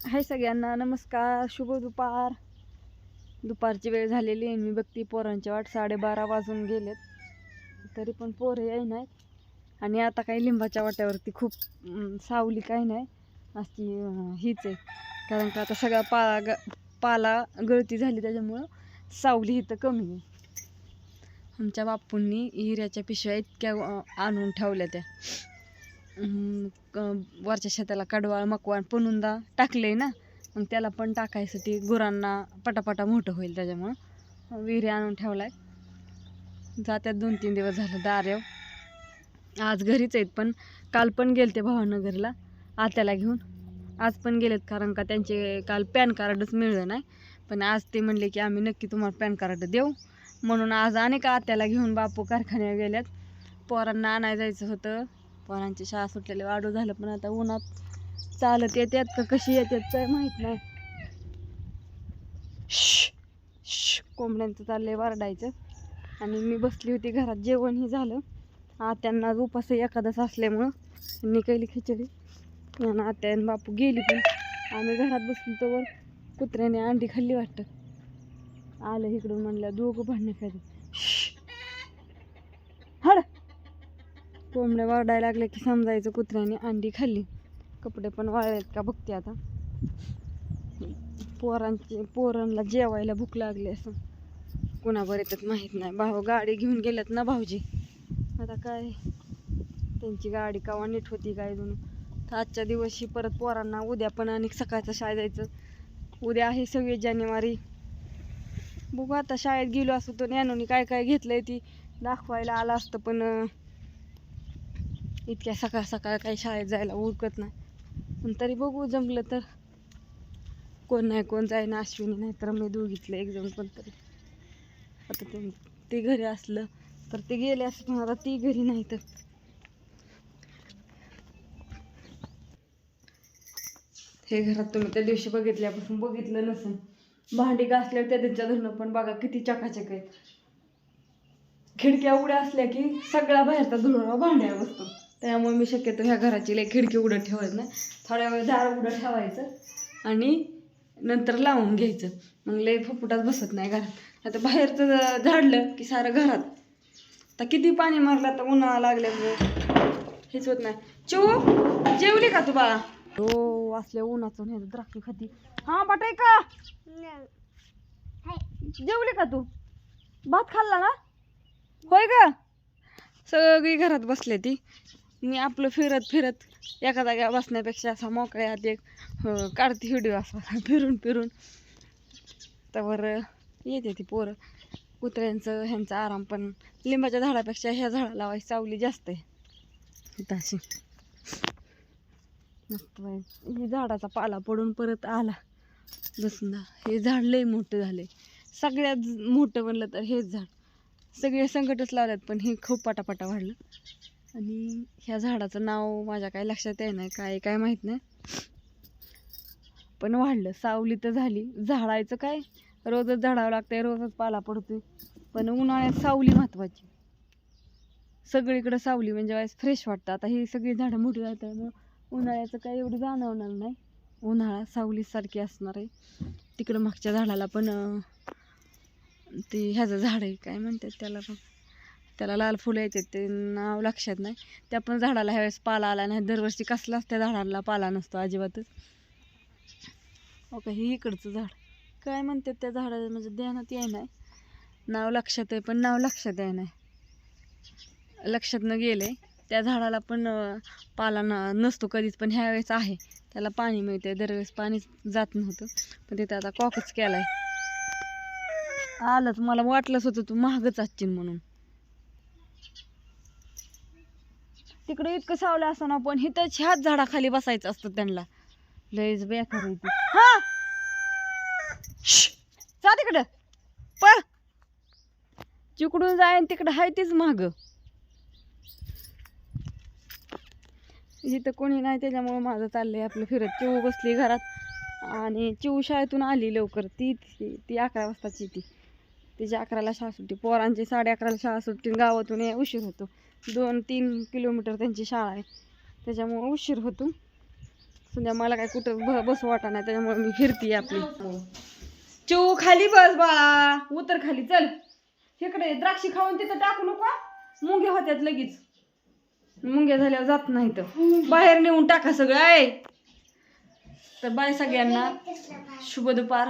हाय सगळ्यांना नमस्कार शुभ दुपार. दुपारची वेळ झालेली आहे मी बघती पोरांची वाट साडेबारा वाजून गेलेत. तरी पण पोरं याय नाहीत. आणि आता काही लिंबाच्या वाट्यावरती खूप सावली काही नाही. अशी हीच आहे. कारण का आता सगळा पाला ग पाला गळती झाली त्याच्यामुळं सावली इथं कमी आहे. आमच्या बापूंनी हिऱ्याच्या पिशव्या इतक्या आणून ठेवल्या त्या. वरच्या शेताला कडवाळ मकवान पनुंदा टाकले ना मग त्याला पण टाकायसाठी गुरांना पटापटा मोठं होईल त्याच्यामुळं. विहिरी आणून ठेवलाय. जात्यात दोन तीन दिवस झालं दार्याव आज घरीच आहेत पण काल पण गेले ते भावानगरला आत्याला घेऊन. आज पण गेलेत कारण का त्यांचे काल पॅन कार्डच मिळलं नाही. पण आज ते म्हणले की आम्ही नक्की तुम्हाला पॅन कार्ड देऊ. म्हणून आज अनेक आत्याला घेऊन बापू कारखान्यावर गेल्यात. पोरांना आणायला जायचं होतं. पोरांची शाळा सुटलेली वाढू झालं पण आता उन्हात चालत येतात का कशी येतात काय माहीत नाही. कोंबड्यांचं चाललंय वारडायचं. आणि मी बसली होती घरात जेवणही झालं. आत्यांना आज उपास एखादाच असल्यामुळं त्यांनी केली खिचडी. आणि आत्या आणि बापू गेली पण आम्ही घरात बसलो तोवर कुत्र्याने अंडी खाल्ली वाटतं. आलं इकडून म्हणलं दोघं भांडणं खायचं कोंबड्या वाढायला लागल्या की समजायचं कुत्र्याने अंडी खाल्ली. कपडे पण वाळलेत का बघते आता. पोरांचे पोरांना जेवायला भूक लागली असं. कुणावर येतात माहीत नाही. भाऊ गाडी घेऊन गेल्यात ना भाऊजी. आता काय? त्यांची गाडी कावा नीट होती काय दोन तर आजच्या दिवशी परत पोरांना उद्या पण आणि सकाळचं शाळेत जायचं. उद्या आहे सव्वीस जानेवारी. बघू आता शाळेत गेलो असतो तर ज्ञानोनी काय काय घेतलंय ती दाखवायला आलं असतं पण इतक्या सकाळ सकाळ काही शाळेत जायला उरकत नाही. पण तरी बघू जमलं तर. कोण नाही कोण जाईना अश्विनी नाही तर मी दोघीतलं एक जण पण तरी. आता ते ते घरी असलं तर ते गेले असं पण आता ती घरी नाही तर. हे घरात तुम्ही त्या दिवशी बघितल्यापासून बघितलं नसेल. भांडी घासल्यावर त्या त्यांच्या धरणं पण बघा किती चकाचक आहेत. खिडक्या उड्या असल्या की सगळा बाहेरचा धुळा भांड्यावर बसतो. त्यामुळे मी शक्यतो ह्या घराची लई खिडकी उडत ठेवत नाही. थोड्या वेळ दार उडं ठेवायचं आणि नंतर लावून घ्यायचं. मग लई फुफुटात बसत नाही घरात. आता बाहेरचं झाडलं की सारं घरात. आता किती पाणी मारलं तर उन्हाळा लागल्यामुळे. हेच होत नाही. चिऊ जेवली का तू बाळा? हो असल्या उन्हाचं नाही द्राक्षी खाती. हा बाटाय का? जेवली का तू? भात खाल्ला ना? होय का सगळी घरात बसले ती. मी आपलं फिरत फिरत एका जाग्यावर बसण्यापेक्षा असा मोकळ्यात एक अं, काढते व्हिडिओ असा फिरून फिरून. त्यावर येते ती पोरं. कुत्र्यांचं ह्यांचा आराम पण. लिंबाच्या झाडापेक्षा ह्या झाडाला लावायची सावली जास्त आहे. तशी मस्त ही झाडाचा पाला पडून परत आला. बसून हे झाड लय मोठं झालंय. सगळ्यात मोठं म्हणलं तर हेच झाड. सगळे संकटच लावल्यात पण हे खूप पटापटा वाढलं. आणि ह्या झाडाचं नाव माझ्या काय लक्षात येत नाही काय काय माहीत नाही. पण वाढलं सावली तर झाली. झाडायचं काय? रोजच झाडावं लागतंय रोजच पाला पडतोय. पण उन्हाळ्यात सावली महत्वाची. सगळीकडं सावली म्हणजे वाईस फ्रेश वाटतं. आता ही सगळी झाडं मोठी जातात मग उन्हाळ्याचं काय एवढं जाणवणार नाही. उन्हाळा सावलीसारखी असणार आहे. तिकडं मागच्या झाडाला पण ते ह्याचं झाड आहे काय म्हणतात त्याला पण? त्याला लाल फुलं येतात ते नाव लक्षात नाही. त्या पण झाडाला ह्यावेळेस पाला आला नाही. दरवर्षी कसलाच त्या झाडाला पाला नसतो अजिबातच. ओके हे इकडचं झाड. काय म्हणतात त्या झाडा म्हणजे ध्यानात याय नाही. नाव लक्षात आहे पण नाव लक्षात याय नाही. लक्षात न गेले त्या झाडाला पण पाला न नसतो कधीच पण ह्यावेळेस आहे. त्याला पाणी मिळते दरवेळेस पाणी जात नव्हतं. पण तिथं आता कॉकच केला आहे आलं आलंच. मला वाटलंच होतं तू महागच असशील म्हणून. तिकडे इतकं सावलं असताना पण इथं ह्याच झाडाखाली बसायचं असतं त्यांना. लयच बेकार आहे हा! जा तिकडं. पळ! जिकडून जाईन तिकडं हाय तीच माग. इथं कोणी नाही त्याच्यामुळं माझं चाललंय आपलं फिरत. चिऊ बसली घरात. आणि चिऊ शाळेतून आली लवकर. ती ती अकरा वाजताची ती. तिची अकराला शाळा सुट्टी पोरांची साडे अकराला शाळा सुट्टी गावातून उशीर होतो. दोन तीन किलोमीटर त्यांची शाळा आहे. त्याच्यामुळं उशीर होतो. सध्या मला काय कुठं ब- बसू वाटा नाही त्याच्यामुळे मी फिरते आपली. चिऊ खाली बस बाळा. उतर खाली चल. इकडे द्राक्षी खाऊन तिथं टाकू नको. मुंग्या होत्यात लगेच. मुंग्या झाल्यावर जात नाही तर बाहेर नेऊन टाका सगळं आहे तर बाय सगळ्यांना. शुभ दुपार.